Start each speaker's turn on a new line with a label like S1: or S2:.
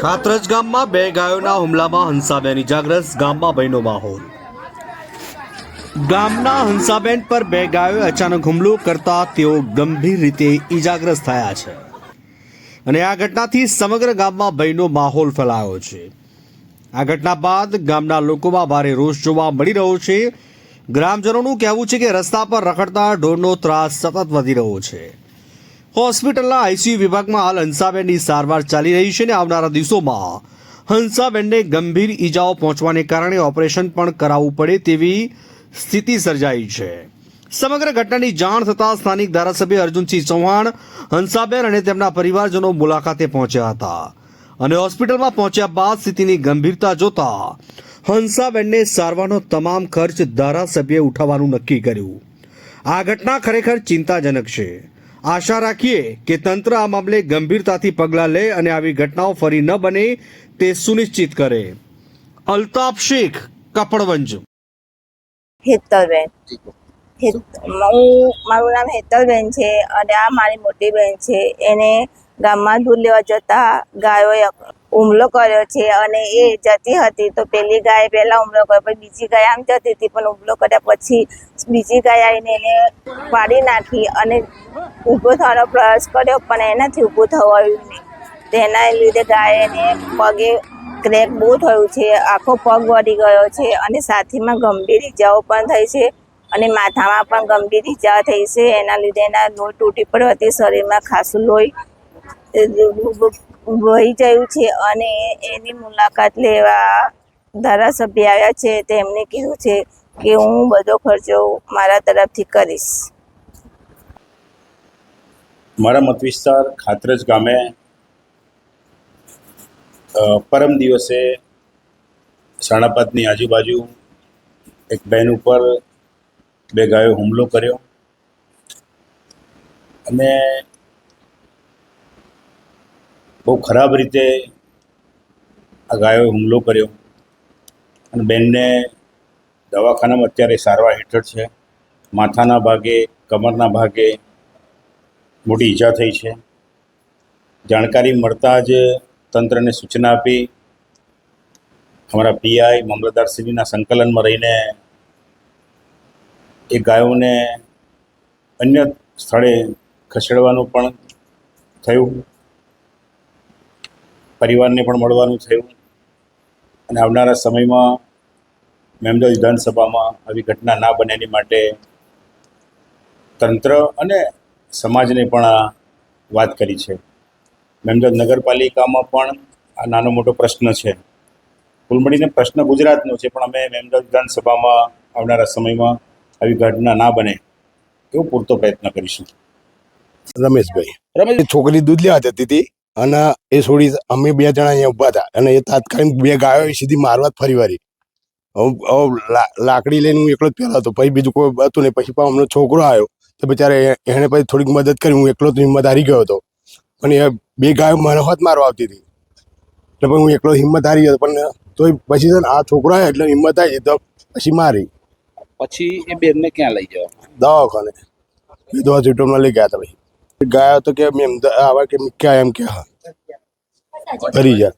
S1: ખાતરજ ગામમાં બે ગાયોના હુમલામાં હંસાબેન ઇજાગ્રસ્ત ગામમાં ભયનો માહોલ. ગામના હંસાબેન પર બે ગાયોએ અચાનક હુમલો કરતા તેઓ ગંભીર રીતે ઇજાગ્રસ્ત થયા છે. અને આ ઘટનાથી સમગ્ર ગામમાં ભયનો માહોલ ફેલાયો છે. આ ઘટના બાદ ગામના લોકોમાં ભારે રોષ જોવા મળી રહ્યો છે. ગ્રામજનોનું કહેવું છે કે રસ્તા પર રખડતા ઢોરનો ત્રાસ સતત વધી રહ્યો છે. હોસ્પિટલના આઈસીયુ વિભાગમાં હાલ હંસાબેનની સારવાર ચાલી રહી છે અને આવનારા દિવસોમાં હંસાબેનને ગંભીર ઈજાઓ પહોંચવાને કારણે ઓપરેશન પણ કરાવવું પડે તેવી સ્થિતિ સર્જાઈ છે. સમગ્ર ઘટનાની જાણ થતાં સ્થાનિક ધારાસભ્ય અર્જુનસિંહ ચૌહાણ, હંસાબેન અને તેમના પરિવારજનો મુલાકાતે પહોંચ્યા હતા અને હોસ્પિટલમાં પહોંચ્યા બાદ સ્થિતિની ગંભીરતા જોતા હંસાબેનને સારવારનો તમામ ખર્ચ ધારાસભ્યે ઉઠાવવાનું નક્કી કર્યું. આ ઘટના ખરેખર ચિંતાજનક છે. આશા રાખીએ કે તંત્ર આ મામલે ગંભીરતાથી પગલાં લે અને આવી ઘટનાઓ ફરી ન બને તે સુનિશ્ચિત કરે. અલ્તાફ શેખ કપડવંજ.
S2: હેતલબેન. હું મારું નામ હેતલબેન છે અને આ મારી મોટી બેન છે. એને ગામમાં દૂધ લેવા જતા ગાયોએ હુમલો કર્યો છે અને એ જતી હતી તો પેલી ગાય પહેલા હુમલો કર્યો, પછી બીજી ગાય આમ જતી હતી, પણ હુમલો કર્યા પછી બીજી ગાય આવીને એને પાડી નાખી અને ઊભો થવાનો પ્રયાસ કર્યો, પણ એનાથી ઊભું થવાયું નહીં. તેના લીધે ગાયને પગે ક્રેક બહુ થયું છે, આખો પગ વળી ગયો છે અને સાથીમાં ગંભીર ઈજાઓ પણ થઈ છે અને માથામાં પણ ગંભીર ઈજા થઈ છે. એના લીધે એના લોહી તૂટી પડ્યો હતી શરીરમાં ખાસું લોહી વહી ગયું છે અને એની મુલાકાત લેવા ધારાસભ્ય આવ્યા છે તેમણે કીધું છે કે હું બધો ખર્ચો મારા તરફથી કરીશ.
S3: મારા મત વિસ્તાર ખાતરજ ગામે પરમ દિવસે સાણાપાતની આજુબાજુ એક બહેન ઉપર બે ગાયો હુમલો કર્યો. અને બહુ ખરાબ રીતે આ ગાયોએ હુમલો કર્યો. અને બેનને દવાખાનામાં અત્યારે સારવાર હેઠળ છે. માથાના ભાગે, કમરના ભાગે મોટી ઈજા થઈ છે. જાણકારી મળતા જ તંત્રને સૂચના આપી અમારા પીઆઈ મામલતદારશ્રીના સંકલનમાં રહીને એ ગાયોને અન્ય સ્થળે ખસેડવાનું પણ થયું. પરિવારને પણ મળવાનું થયું. અને આવનારા સમયમાં મેમદા વિધાનસભામાં આવી ઘટના ના બને એની માટે તંત્ર અને સમાજને પણ આ વાત કરી છે. મેમદાદ નગરપાલિકામાં પણ આ નાનો મોટો પ્રશ્ન છે. કુલ મળીને પ્રશ્ન ગુજરાતનો છે પણ અમે મેમદાદ વિધાનસભામાં આવનારા સમયમાં આવી ઘટના ના બને એવો પૂરતો પ્રયત્ન કરીશું.
S4: રમેશભાઈ
S3: રમેશ
S4: છોકરી દૂધ લેવા જતી હતી? અને એ છોડી અમે બે જણા અહીંયા ઊભા હતા. અને એ તાત્કાલિક બે ગાયો સીધી મારવા ફરી વારી લાકડી લઈને હું એકલો જ પહેલા હતો. પછી બીજું કોઈ હતું નહીં. પછી પણ હમણાં છોકરો આવ્યો. તો બિચારે એણે પછી થોડીક મદદ કરી. હું એકલો હિંમત હારી ગયો હતો. પણ એ બે ગાયો મને હોત મારવા આવતી હતી. એટલે પછી હું એકલો હિંમત હારી ગયો પણ તોય પછી આ છોકરો આવ્યો એટલે હિંમત આવી તો પછી મારી.
S5: પછી એ બેનને ક્યાં લઈ ગયો?
S4: દવાખાને. વિધવા ચૂંટણીમાં લઈ ગયા હતા પછી. ગયા તો કે અમે અમદાવાદ આવા કે ક્યાં એમ કે હા. ફરી જા